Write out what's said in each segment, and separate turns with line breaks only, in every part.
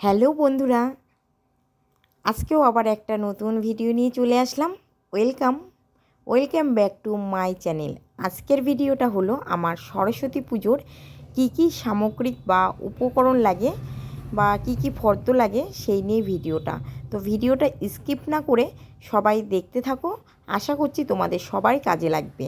Hello বন্ধুরা, আজকেও আবার একটা নতুন ভিডিও নিয়ে চলে আসলাম। Welcome welcome back to my channel. আজকের ভিডিওটা হলো আমার সরস্বতী পুজোর কি কি সামগ্রিক বা উপকরণ লাগে বা কি কি ফর্দ লাগে সেই নিয়ে ভিডিওটা। তো ভিডিওটা স্কিপ না করে সবাই দেখতে থাকো। আশা করছি তোমাদের সবাই কাজে লাগবে।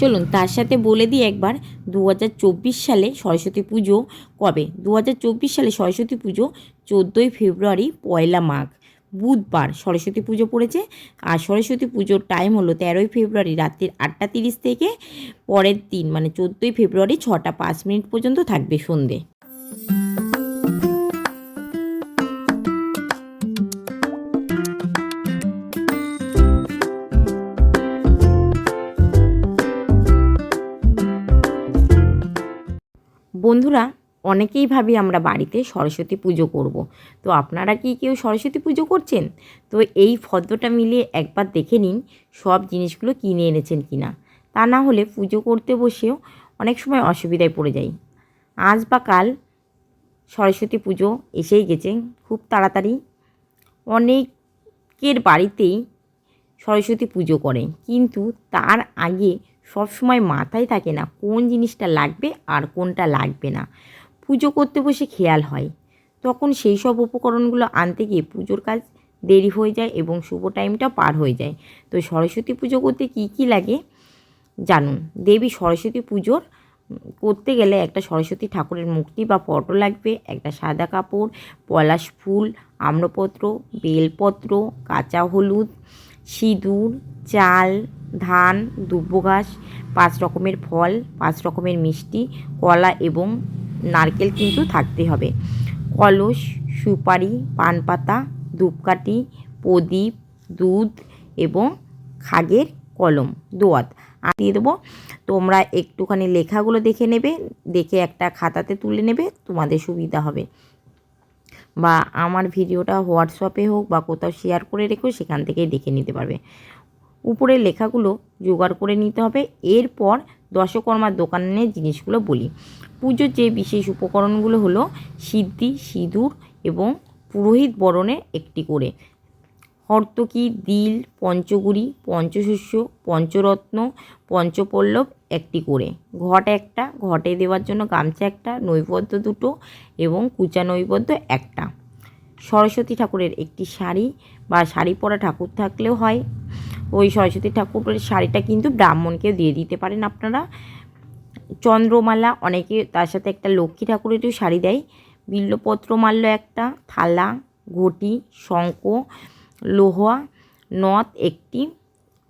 চলুন তার সাথে বলে দিই একবার দু হাজার চব্বিশ সালে সরস্বতী পুজো কবে? দু হাজার চব্বিশ সালে সরস্বতী পুজো চোদ্দোই ফেব্রুয়ারি, পয়লা মাঘ। বুধবার সরস্বতী পুজো পড়েছে আর সরস্বতী পুজোর টাইম হলো তেরোই ফেব্রুয়ারি রাত্রির আটটা তিরিশ থেকে পরের দিন মানে চোদ্দোই ফেব্রুয়ারি ছটা পাঁচ মিনিট পর্যন্ত থাকবে সন্ধে। বন্ধুরা, অনেকেই ভাবি আমরা বাড়িতে সরস্বতী পুজো করব। তো আপনারা কি কেউ সরস্বতী পুজো করছেন? তো এই ফর্দটা মিলিয়ে একবার দেখে নিন, সব জিনিসগুলো কিনে এনেছেন কি না তা না হলে পুজো করতে বসেও অনেক সময় অসুবিধায় পড়ে যাই। আজ বা কাল সরস্বতী পুজো এসেই গেছে। খুব তাড়াতাড়ি অনেকের বাড়িতেই সরস্বতী পুজো করে কিন্তু তার আগে সবসময় মাথায় থাকে না কোন জিনিসটা লাগবে আর কোনটা লাগবে না। পুজো করতে বসে খেয়াল হয়। তখন সেই সব উপকরণগুলো আনতে গিয়ে পুজোর কাজ দেরি হয়ে যায় এবং শুভ টাইমটা পার হয়ে যায়। তো সরস্বতী পুজো করতে কি কি লাগে? জানুন। দেবী সরস্বতী পুজোর করতে গেলে একটা সরস্বতী ঠাকুরের মূর্তি বা ফটো লাগবে, একটা সাদা কাপড়, পলাশ ফুল, আম্রপত্র, বেলপত্র, কাঁচা হলুদ সিঁদুর, চাল, ধান দুব্য ঘাস, পাঁচ রকমের ফল, পাঁচ রকমের মিষ্টি, কলা এবং নারকেল কিন্তু থাকতে হবে। কলস, সুপারি পান পাতা ধূপকাঠি, প্রদীপ, দুধ এবং খাগের কলম, দোয়াত। আর দিয়ে দেবো, তোমরা একটুখানি লেখাগুলো দেখে নেবে, দেখে একটা খাতাতে তুলে নেবে, তোমাদের সুবিধা হবে। বা আমার ভিডিওটা হোয়াটসঅ্যাপে হোক বা কোথাও শেয়ার করে রেখো সেখান থেকে দেখে নিতে পারবে। উপরের লেখাগুলো জোগাড় করে নিতে হবে। এরপর দশকর্মার দোকানে জিনিসগুলো বলি। পুজোর যে বিশেষ উপকরণগুলো হলো সিদ্ধি, সিঁদুর এবং পুরোহিত বরণের একটি করে। হর্তকি, দিল পঞ্চগুড়ি পঞ্চশস্য, পঞ্চরত্ন, পঞ্চপল্লব একটি করে। ঘট একটা, ঘটে দেওয়ার জন্য গামছা একটা, নৈবদ্য দুটো এবং কুচা নৈবদ্য একটা। সরস্বতী ঠাকুরের একটি শাড়ি বা শাড়ি পরা ঠাকুর থাকলেও হয়। ওই সরস্বতী ঠাকুরের শাড়িটা কিন্তু ব্রাহ্মণকে দিয়ে দিতে পারেন আপনারা। চন্দ্রমালা, অনেকে তার সাথে একটা লক্ষ্মী ঠাকুরেরও শাড়ি দেয়। বিল্লপত্র মাল্য একটা, থালা, ঘটি, শঙ্খ লোহা, নথ একটি,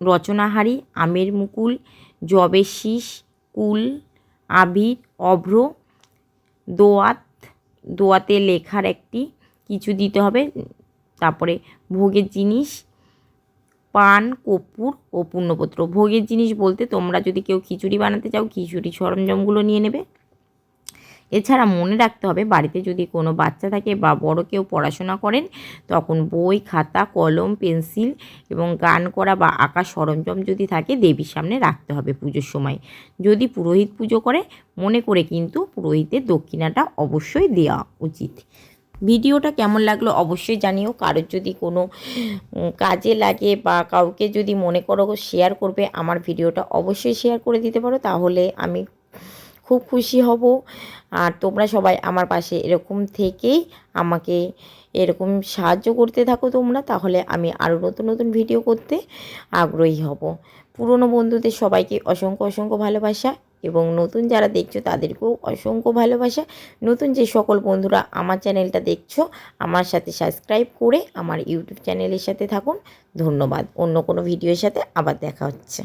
রচনাহারি, আমের মুকুল জবের শীষ কুল, আবির, অভ্র, দোয়াত, দোয়াতে লেখার একটি, কিছু দিতে হবে, তারপরে ভোগের জিনিস, পান, কর্পূর ও পূর্ণপত্র ভোগের জিনিস বলতে তোমরা যদি কেউ খিচুড়ি বানাতে চাও, খিচুড়ি সরঞ্জামগুলো নিয়ে নেবে। এছাড়া মনে রাখতে হবে বাড়িতে যদি কোনো বাচ্চা থাকে বা বড় কেউ পড়াশোনা করেন, তখন বই, খাতা, কলম, পেন্সিল এবং গান করা বা আঁকা সরঞ্জাম যদি থাকে দেবীর সামনে রাখতে হবে পুজোর সময়। যদি পুরোহিত পুজো করে, মনে করে কিন্তু পুরোহিতের দক্ষিণাটা অবশ্যই দেওয়া উচিত। ভিডিওটা কেমন লাগল অবশ্যই জানিও। কারোর যদি কোনো কাজে লাগে বা কাউকে যদি মনে করো শেয়ার করবে, আমার ভিডিওটা অবশ্যই শেয়ার করে দিতে পারো। তাহলে আমি খুব খুশি হব। আর তোমরা সবাই আমার পাশে এরকম থেকেই আমাকে এরকম সাহায্য করতে থাকো তোমরা, তাহলে আমি আরও নতুন নতুন ভিডিও করতে আগ্রহী হব। পুরনো বন্ধুদের সবাইকে অসংখ্য অসংখ্য ভালোবাসা এবং নতুন যারা দেখছ তাদেরকেও অসংখ্য ভালোবাসা। নতুন যে সকল বন্ধুরা আমার চ্যানেলটা দেখছ, আমার সাথে সাবস্ক্রাইব করে আমার ইউটিউব চ্যানেলের সাথে থাকুন। ধন্যবাদ। অন্য কোনো ভিডিওর সাথে আবার দেখা হচ্ছে।